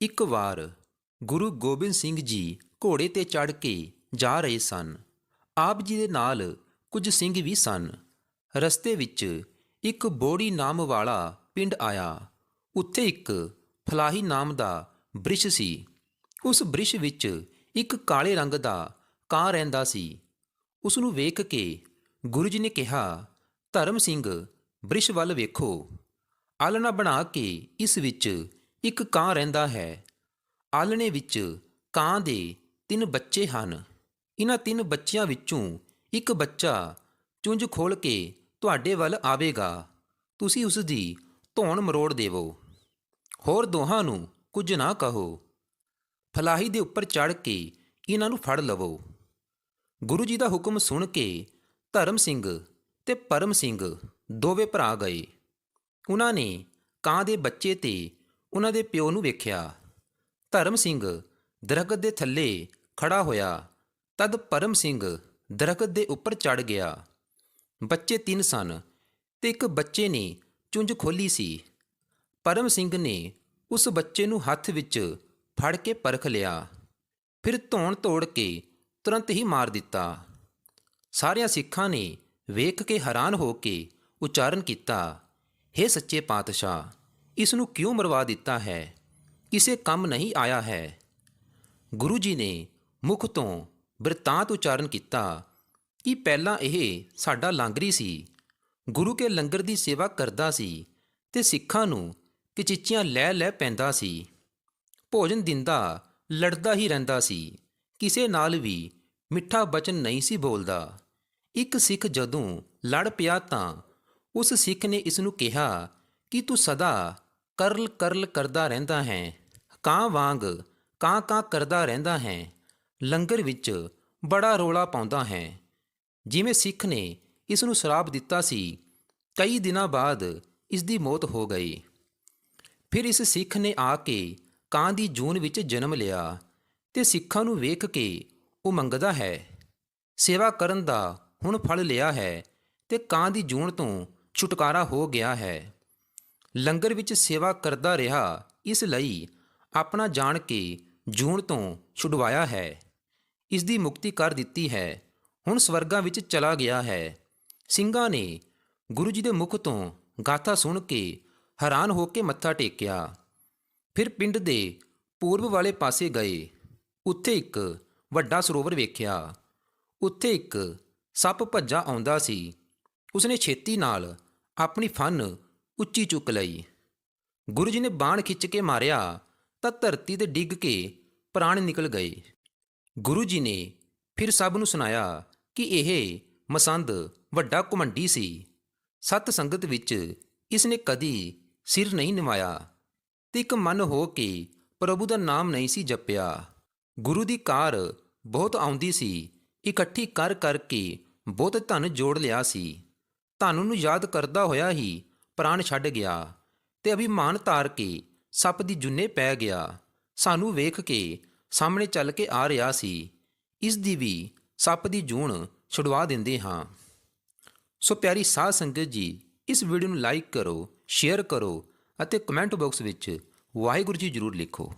ਇੱਕ ਵਾਰ ਗੁਰੂ ਗੋਬਿੰਦ ਸਿੰਘ ਜੀ ਘੋੜੇ ਤੇ ਚੜ੍ਹ ਕੇ ਜਾ ਰਹੇ ਸਨ। ਆਪ ਜੀ ਦੇ ਨਾਲ ਕੁਝ ਸਿੰਘ ਵੀ ਸਨ। ਰਸਤੇ ਵਿੱਚ ਇੱਕ ਬੋੜੀ ਨਾਮ ਵਾਲਾ ਪਿੰਡ ਆਇਆ। ਉੱਥੇ ਇੱਕ ਫਲਾਹੀ ਨਾਮ ਦਾ ਬ੍ਰਿਸ਼ ਸੀ। ਉਸ ਬ੍ਰਿਸ਼ ਵਿੱਚ ਇੱਕ ਕਾਲੇ ਰੰਗ ਦਾ ਕਾਂ ਰਹਿੰਦਾ ਸੀ। ਉਸ ਨੂੰ ਵੇਖ ਕੇ ਗੁਰੂ ਜੀ ਨੇ ਕਿਹਾ, ਧਰਮ ਸਿੰਘ, ਬ੍ਰਿਸ਼ ਵੱਲ ਵੇਖੋ। ਆਲਣਾ ਬਣਾ ਕੇ ਇਸ ਵਿੱਚ ਇੱਕ ਕਾਂ ਰਹਿੰਦਾ ਹੈ। ਆਲਣੇ ਵਿੱਚ ਕਾਂ ਦੇ ਤਿੰਨ ਬੱਚੇ ਹਨ। ਇਹਨਾਂ ਤਿੰਨ ਬੱਚਿਆਂ ਵਿੱਚੋਂ ਇੱਕ ਬੱਚਾ ਚੁੰਝ ਖੋਲ ਕੇ ਤੁਹਾਡੇ ਵੱਲ ਆਵੇਗਾ। ਤੁਸੀਂ ਉਸ ਦੀ ਧੌਣ ਮਰੋੜ ਦੇਵੋ। ਹੋਰ ਦੋਹਾਂ ਨੂੰ ਕੁਝ ਨਾ ਕਹੋ। ਫਲਾਹੀ ਦੇ ਉੱਪਰ ਚੜ ਕੇ ਇਹਨਾਂ ਨੂੰ ਫੜ ਲਵੋ। ਗੁਰੂ ਜੀ ਦਾ ਹੁਕਮ ਸੁਣ ਕੇ ਧਰਮ ਸਿੰਘ ਤੇ ਪਰਮ ਸਿੰਘ ਦੋਵੇਂ ਭਰਾ ਗਏ। ਉਹਨਾਂ ਨੇ ਕਾਂ ਦੇ ਬੱਚੇ ਤੇ ਉਹਨਾਂ ਦੇ ਪਿਓ ਨੂੰ ਵੇਖਿਆ। ਧਰਮ ਸਿੰਘ ਦਰਖਤ ਦੇ ਥੱਲੇ ਖੜਾ ਹੋਇਆ। ਤਦ ਪਰਮ ਸਿੰਘ ਦਰਖਤ ਦੇ ਉੱਪਰ ਚੜ ਗਿਆ। ਬੱਚੇ ਤਿੰਨ ਸਨ ਤੇ ਇੱਕ ਬੱਚੇ ਨੇ ਚੁੰਝ ਖੋਲੀ ਸੀ। ਪਰਮ ਸਿੰਘ ਨੇ ਉਸ ਬੱਚੇ ਨੂੰ ਹੱਥ ਵਿੱਚ ਫੜ ਕੇ ਪਰਖ ਲਿਆ। ਫਿਰ ਧੌਣ ਤੋੜ ਕੇ ਤੁਰੰਤ ਹੀ ਮਾਰ ਦਿੱਤਾ। ਸਾਰਿਆਂ ਸਿੱਖਾਂ ਨੇ ਵੇਖ ਕੇ ਹੈਰਾਨ ਹੋ ਕੇ ਉਚਾਰਨ ਕੀਤਾ हे ਸੱਚੇ ਪਾਤਸ਼ਾਹ ਇਸ ਨੂੰ ਕਿਉਂ ਮਰਵਾ ਦਿੱਤਾ ਹੈ? ਕਿਸੇ ਕੰਮ ਨਹੀਂ ਆਇਆ ਹੈ। ਗੁਰੂ ਜੀ ਨੇ ਮੁਖ ਤੋਂ ਬਿਰਤਾਂਤ ਉਚਾਰਨ ਕੀਤਾ ਕਿ ਪਹਿਲਾਂ ਇਹ ਸਾਡਾ ਲਾਂਗਰੀ ਸੀ। ਗੁਰੂ ਕੇ ਲੰਗਰ ਦੀ ਸੇਵਾ ਕਰਦਾ ਸੀ ਤੇ ਸਿੱਖਾਂ ਨੂੰ ਕਿਚਿੱਚੀਆਂ ਲੈ ਲੈ ਪੈਂਦਾ ਸੀ। ਭੋਜਨ ਦਿੰਦਾ, ਲੜਦਾ ਹੀ ਰਹਿੰਦਾ ਸੀ। ਕਿਸੇ ਨਾਲ ਵੀ ਮਿੱਠਾ ਬਚਨ ਨਹੀਂ ਸੀ ਬੋਲਦਾ। ਇੱਕ ਸਿੱਖ ਜਦੋਂ ਲੜ ਪਿਆ ਤਾਂ ਉਸ ਸਿੱਖ ਨੇ ਇਸ ਨੂੰ ਕਿਹਾ ਕਿ ਤੂੰ ਸਦਾ ਕਰਲ ਕਰਲ ਕਰਦਾ ਰਹਿੰਦਾ ਹੈ, ਕਾਂ ਵਾਂਗ ਕਾਂ ਕਾਂ ਕਰਦਾ ਰਹਿੰਦਾ ਹੈ, ਲੰਗਰ ਵਿੱਚ ਬੜਾ ਰੋਲਾ ਪਾਉਂਦਾ ਹੈ। ਜਿਵੇਂ ਸਿੱਖ ਨੇ ਇਸ ਨੂੰ ਸ਼ਰਾਪ ਦਿੱਤਾ ਸੀ, ਕਈ ਦਿਨਾਂ ਬਾਅਦ ਇਸ ਦੀ ਮੌਤ ਹੋ ਗਈ। ਫਿਰ ਇਸ ਸਿੱਖ ਨੇ ਆ ਕੇ ਕਾਂ ਦੀ ਜੂਨ ਵਿੱਚ ਜਨਮ ਲਿਆ ਤੇ ਸਿੱਖਾਂ ਨੂੰ ਵੇਖ ਕੇ ਉਹ ਮੰਗਦਾ ਹੈ, ਸੇਵਾ ਕਰਨ ਦਾ ਹੁਣ ਫਲ ਲਿਆ ਹੈ ਤੇ ਕਾਂ ਦੀ ਜੂਨ ਤੋਂ ਛੁਟਕਾਰਾ ਹੋ ਗਿਆ ਹੈ। ਲੰਗਰ ਵਿੱਚ ਸੇਵਾ ਕਰਦਾ ਰਿਹਾ, ਇਸ ਲਈ ਆਪਣਾ ਜਾਣ ਕੇ ਜੂਨ ਤੋਂ ਛੁਡਵਾਇਆ ਹੈ। ਇਸ ਦੀ ਮੁਕਤੀ ਕਰ ਦਿੱਤੀ ਹੈ। ਹੁਣ ਸਵਰਗਾਂ ਵਿੱਚ ਚਲਾ ਗਿਆ ਹੈ। ਸਿੰਘਾਂ ਨੇ ਗੁਰੂ ਜੀ ਦੇ ਮੁਖ ਤੋਂ ਗਾਥਾ ਸੁਣ ਕੇ ਹੈਰਾਨ ਹੋ ਕੇ ਮੱਥਾ ਟੇਕਿਆ। ਫਿਰ ਪਿੰਡ ਦੇ ਪੂਰਬ ਵਾਲੇ ਪਾਸੇ ਗਏ। ਉੱਥੇ ਇੱਕ ਵੱਡਾ ਸਰੋਵਰ ਵੇਖਿਆ। ਉੱਥੇ ਇੱਕ ਸੱਪ ਭੱਜਾ ਆਉਂਦਾ ਸੀ। ਉਸਨੇ ਛੇਤੀ ਨਾਲ ਆਪਣੀ ਫਨ ਉੱਚੀ ਚੁੱਕ ਲਈ। ਗੁਰੂ ਜੀ ਨੇ ਬਾਣ ਖਿੱਚ ਕੇ ਮਾਰਿਆ ਤਾਂ ਧਰਤੀ ਤੇ ਡਿੱਗ ਕੇ ਪ੍ਰਾਣ ਨਿਕਲ ਗਏ। ਗੁਰੂ ਜੀ ਨੇ ਫਿਰ ਸਭ ਨੂੰ ਸੁਣਾਇਆ ਕਿ ਇਹ ਮਸੰਦ ਵੱਡਾ ਘਮੰਡੀ ਸੀ। ਸਤ ਸੰਗਤ ਵਿੱਚ ਇਸ ਨੇ ਕਦੀ ਸਿਰ ਨਹੀਂ ਨਿਵਾਇਆ ਤੇ ਇੱਕ ਮਨ ਹੋ ਕੇ ਪ੍ਰਭੂ ਦਾ ਨਾਮ ਨਹੀਂ ਸੀ ਜਪਿਆ। ਗੁਰੂ ਦੀ ਕਾਰ ਬਹੁਤ ਆਉਂਦੀ ਸੀ, ਇਕੱਠੀ ਕਰ ਕਰਕੇ ਬਹੁਤ ਧਨ ਜੋੜ ਲਿਆ ਸੀ। ਧਨ ਨੂੰ ਯਾਦ ਕਰਦਾ ਹੋਇਆ ਹੀ ਪ੍ਰਾਣ ਛੱਡ ਗਿਆ ਤੇ ਅਭਿਮਾਨ ਧਾਰ ਕੇ ਸੱਪ ਦੀ ਜੁੰਨੇ ਪੈ ਗਿਆ। ਸਾਨੂੰ ਵੇਖ ਕੇ ਸਾਹਮਣੇ ਚੱਲ ਕੇ ਆ ਰਿਹਾ ਸੀ। ਇਸ ਦੀ ਵੀ ਸੱਪ ਦੀ ਜੂਣ ਛੁਡਵਾ ਦਿੰਦੇ ਹਾਂ। ਸੋ ਪਿਆਰੀ ਸਾਧ ਸੰਗਤ ਜੀ, ਇਸ ਵੀਡੀਓ ਨੂੰ ਲਾਈਕ ਕਰੋ ਸ਼ੇਅਰ ਕਰੋ ਅਤੇ ਕਮੈਂਟ ਬਾਕਸ ਵਿੱਚ ਵਾਹਿਗੁਰੂ ਜੀ ਜ਼ਰੂਰ ਲਿਖੋ।